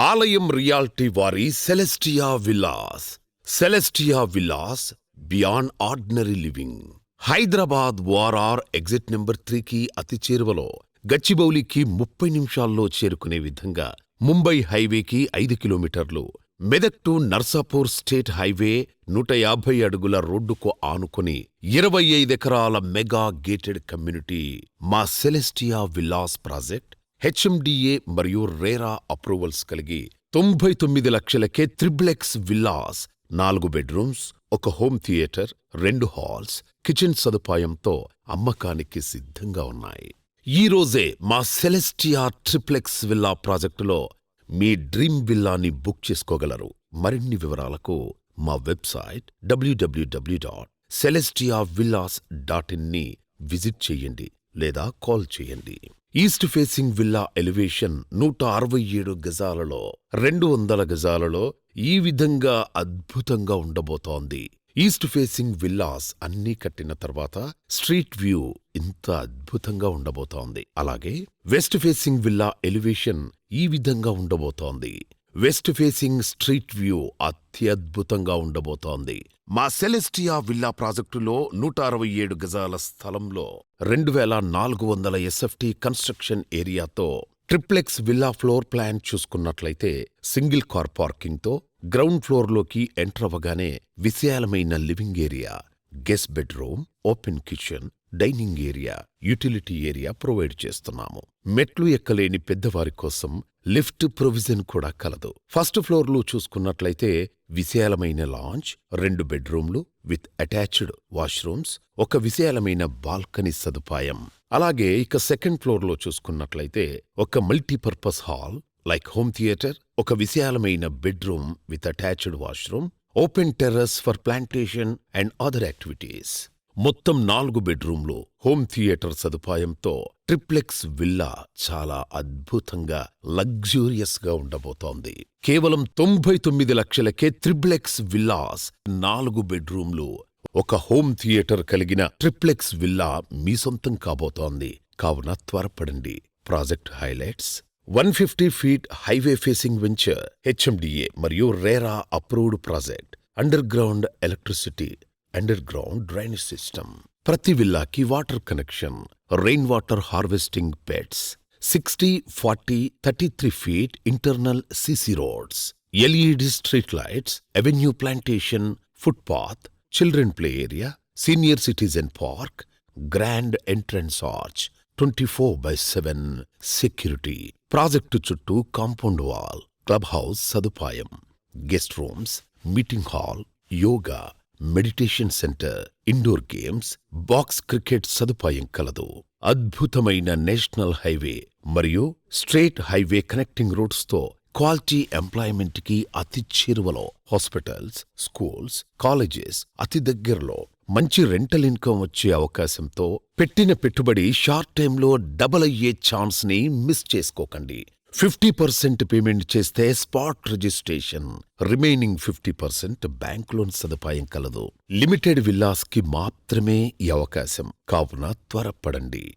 ఆలయం రియాల్టీ వారి celestia villas. Celestia villas beyond ordinary living. Hyderabad వారార్ exit number త్రీకి అతి చేరువలో గచ్చిబౌలికి ముప్పై నిమిషాల్లో చేరుకునే విధంగా ముంబై హైవేకి ఐదు కిలోమీటర్లు Medak to Narsapur state highway నూట యాభై అడుగుల రోడ్డుకు ఆనుకుని ఇరవై ఐదెకరాల మెగా గేటెడ్ కమ్యూనిటీ మా సెలెస్టియా విల్లాస్ ప్రాజెక్ట్ హెచ్ఎండిఏ మరియు రేరా అప్రూవల్స్ కలిగి తొంభై తొమ్మిది లక్షలకే త్రిబ్లెక్స్ విల్లాస్ నాలుగు బెడ్రూమ్స్ ఒక హోమ్ థియేటర్ రెండు హాల్స్ కిచెన్ సదుపాయంతో అమ్మకానికి సిద్ధంగా ఉన్నాయి. ఈ రోజే మా సెలెస్టియా ట్రిప్లెక్స్ విల్లా ప్రాజెక్టులో మీ డ్రీమ్ విల్లాని బుక్ చేసుకోగలరు. మరిన్ని వివరాలకు మా website WWW dot celestia villas dot in visit చేయండి లేదా కాల్ చేయండి. ఈస్ట్ ఫేసింగ్ విల్లా ఎలివేషన్ నూట అరవై ఏడు గజాలలో రెండు వందల గజాలలో ఈ విధంగా అద్భుతంగా ఉండబోతోంది. ఈస్ట్ ఫేసింగ్ విల్లాస్ అన్నీ కట్టిన తర్వాత స్ట్రీట్ వ్యూ ఇంత అద్భుతంగా ఉండబోతోంది. అలాగే వెస్ట్ ఫేసింగ్ విల్లా ఎలివేషన్ ఈ విధంగా ఉండబోతోంది. వెస్ట్ ఫేసింగ్ స్ట్రీట్ వ్యూ అత్యద్భుతంగా ఉండబోతోంది. మా సెలెస్టియా విల్లా ప్రాజెక్టులో నూట అరవై ఏడు గజాల స్థలంలో రెండు వేల నాలుగు వందల ఎస్ఎఫ్టీ కన్స్ట్రక్షన్ ఏరియాతో ట్రిప్లెక్స్ విల్లా ఫ్లోర్ ప్లాన్ చూసుకున్నట్లయితే సింగిల్ కార్ పార్కింగ్తో గ్రౌండ్ ఫ్లోర్లోకి ఎంటర్ అవ్వగానే విశాలమైన living area guest bedroom open kitchen dining area utility area provide చేస్తున్నాము. మెట్లు ఎక్కలేని పెద్దవారి కోసం లిఫ్ట్ ప్రొవిజన్ కూడా కలదు. ఫస్ట్ ఫ్లోర్లో చూసుకున్నట్లయితే విశాలమైన లాంచ్ రెండు బెడ్రూమ్లు విత్ అటాచ్డ్ వాష్రూమ్స్ ఒక విశాలమైన బాల్కనీ సదుపాయం. అలాగే ఇక సెకండ్ ఫ్లోర్లో చూసుకున్నట్లయితే ఒక multipurpose hall like home theatre ఒక విశాలమైన bedroom with attached washroom open terrace for plantation and other activities. మొత్తం నాలుగు బెడ్రూమ్లు హోమ్ థియేటర్ సదుపాయంతో ట్రిప్లెక్స్ విల్లా చాలా అద్భుతంగా లగ్జూరియస్గా ఉండబోతోంది. కేవలం తొంభై తొమ్మిది లక్షలకే త్రిప్లెక్స్ విల్లాస్ నాలుగు బెడ్రూమ్లు ఒక హోమ్ థియేటర్ కలిగిన ట్రిప్లెక్స్ విల్లా మీ సొంతం కాబోతోంది. కావున త్వరపడండి. Project highlights. One fifty feet highway facing venture HMDA మరియు RERA approved project. Underground electricity underground drainage system ప్రతి విల్లాకి water connection rain water harvesting beds sixty forty thirty three feet internal CC roads LED street lights avenue plantation footpath children play area senior citizen park grand entrance arch twenty four by seven security project చుట్టూ compound wall club house సదుపాయం guest rooms meeting hall yoga meditation centre indoor games box cricket సదుపాయం కలదు. అద్భుతమైన national highway మరియు straight highway connecting రోడ్స్తో quality ఎంప్లాయ్మెంట్కి అతి చేరువలో. హాస్పిటల్స్ స్కూల్స్ కాలేజెస్ అతి దగ్గరలో. మంచి రెంటల్ ఇన్కమ్ వచ్చే అవకాశంతో పెట్టిన పెట్టుబడి షార్ట్ టైంలో డబల్ అయ్యే ఛాన్స్ని మిస్ చేసుకోకండి. ఫిఫ్టీ పర్సెంట్ పేమెంట్ చేస్తే spot registration. Remaining fifty percent bank loan సదుపాయం కలదు. లిమిటెడ్ విల్లాస్కి మాత్రమే ఈ అవకాశం. కావున త్వరపడండి.